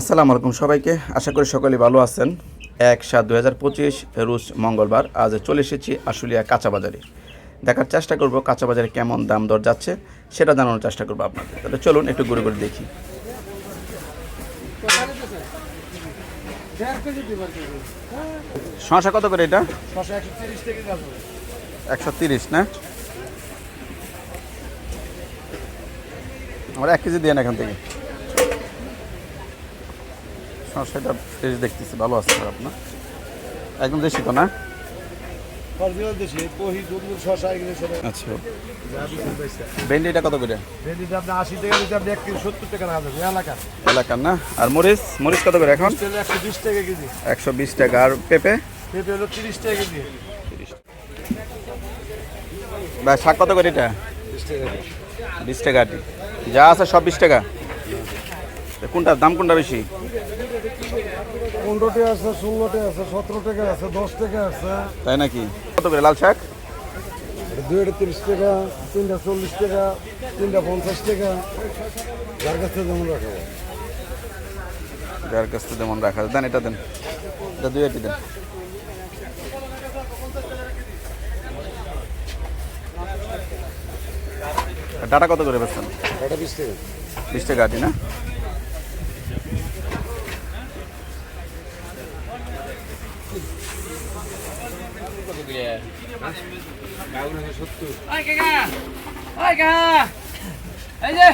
আসসালামু আলাইকুম সবাইকে। আশা করি সকলে ভালো আছেন। এক সাত দু হাজার পঁচিশ রুশ মঙ্গলবার। আজ চলে এসেছি আশুলিয়া কাঁচা বাজারে দেখার চেষ্টা করব কাঁচা বাজারে কেমন দাম দর যাচ্ছে সেটা জানানোর চেষ্টা করব আপনাদের। তাহলে চলুন একটু ঘুরে ঘুরে দেখি। শশা কত করে এটা? একশো তিরিশ না? আমরা এক কেজি দিয়ে এখান থেকে। শসাটা ফ্রেশ দেখতেছি ভালো আছে আপনার? একদম দেশি তো না? আচ্ছা। ভেন্ডিটা কত করে? ভেন্ডিটা আপনি আশি টাকা দিতে আপনি এক কেজি সত্তর টাকা এলাকার। এলাকার না? আর মরিচ? মরিচ কত করে এখন? একশো বিশ টাকা কেজি। একশো বিশ টাকা। আর পেঁপে? পেঁপে হলো তিরিশ টাকা কেজি। শাক কত করে এটা? বিশ টাকা যা আছে সব বিশ টাকা? তা কোনটা দাম কোনটা বেশি? পনেরো টাকা আছে ষোলো টাকা আছে সতেরো টাকা আছে দশ টাকা আছে। তাই নাকি? কত করে লাল শাক? দুইটা তিরিশ টাকা তিনটা চল্লিশ টাকা তিনটা পঞ্চাশ টাকা। যার কাছে যেমন রাখাবো যার কাছ থেকে যেমন রাখা যায়। দেন এটা দেন। এটা দুই আটি দেন। ডাটা কত করে বেচছেন? এটা বিশ টাকা। বিশ টাকা আটি না? ওই কাকা ওই কাকা। এই যে।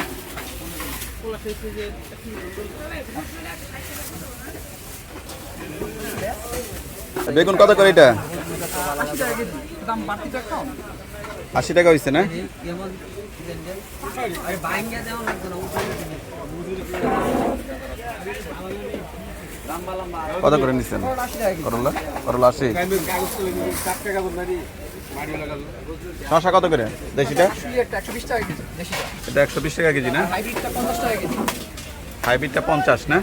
বেগুন কত করে এটা? আশি টাকা হয়েছে না আরে বাইঙ্গা দেওয়া লাগবে না? কত করে নিচ্ছেন করলা? করলা আশি। শশা কত করে? দেশিটা? এটা একশো বিশ টাকা কেজি না? হাইব্রিডটা পঞ্চাশ না?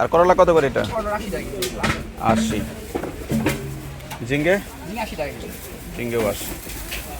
আর করলা কত করে এটা? আশি। টাকা কেজি আশি।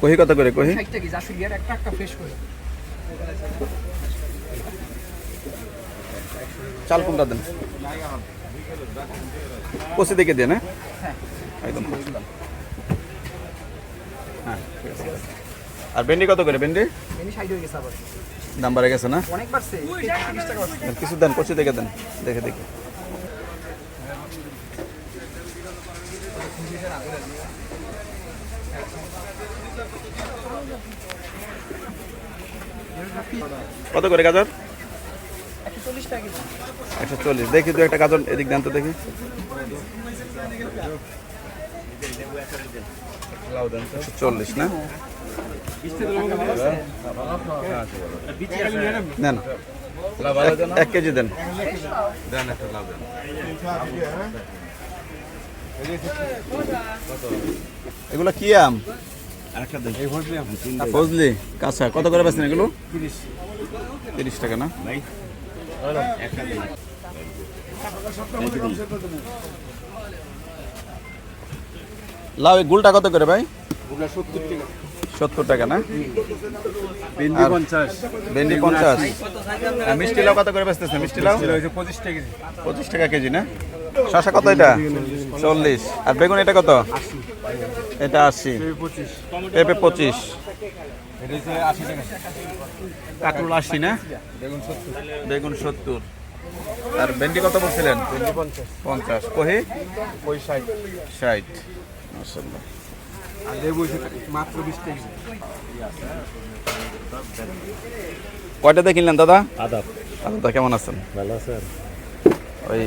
কহি কত করে কহি? চাল কোনটা দেন? কষি দেখে দেন হ্যাঁ? হ্যাঁ। একদম। হ্যাঁ। আর ভেন্ডি কত করে ভেন্ডি? দাম বাড়ে গেছে না? কিছু দেন কষি দেখে দেন দেখে দেখে। কত করে গাজর? একশো চল্লিশ। দেখি দু একটা গাজর এদিক দেন তো দেখি। একশো চল্লিশ না? নেন এক- এক কেজি দেন। এগুলো কি আম? ফজলি কাঁচা। কত করে বেছেন এগুলো? তিরিশ। টাকা না? লাউ এই গুলটা কত করে ভাই? সত্তর টাকা। না? ভিন্ডি পঞ্চাশ। ভেন্ডি পঞ্চাশ। মিষ্টি লাউ কত করে বেচতেছে মিষ্টি লাউ হয়েছে পঁচিশ টাকা কেজি। পঁচিশ টাকা কেজি না? শশা কত এটা? চল্লিশ। আর বেগুন এটা কত? এটা আশি। পঁচিশ পেঁপে পঁচিশ। কাঁকরুল আশি না? বেগুন সত্তর। আর ভেন্ডি কত বলছিলেন? পঞ্চাশ। কহি? ষাট। কেজি। কয়টাতে কিনলেন দাদা? আদাব দাদা কেমন আছেন? ভালো আছেন ওই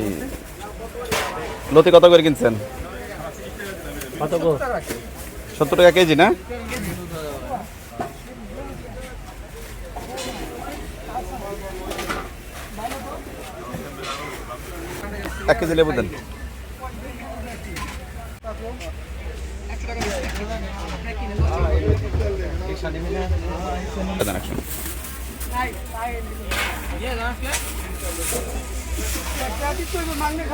লতি কত করে কিনছেন? কত সত্তর টাকা কেজি না? এক কেজি লেবু দেন। মাংনে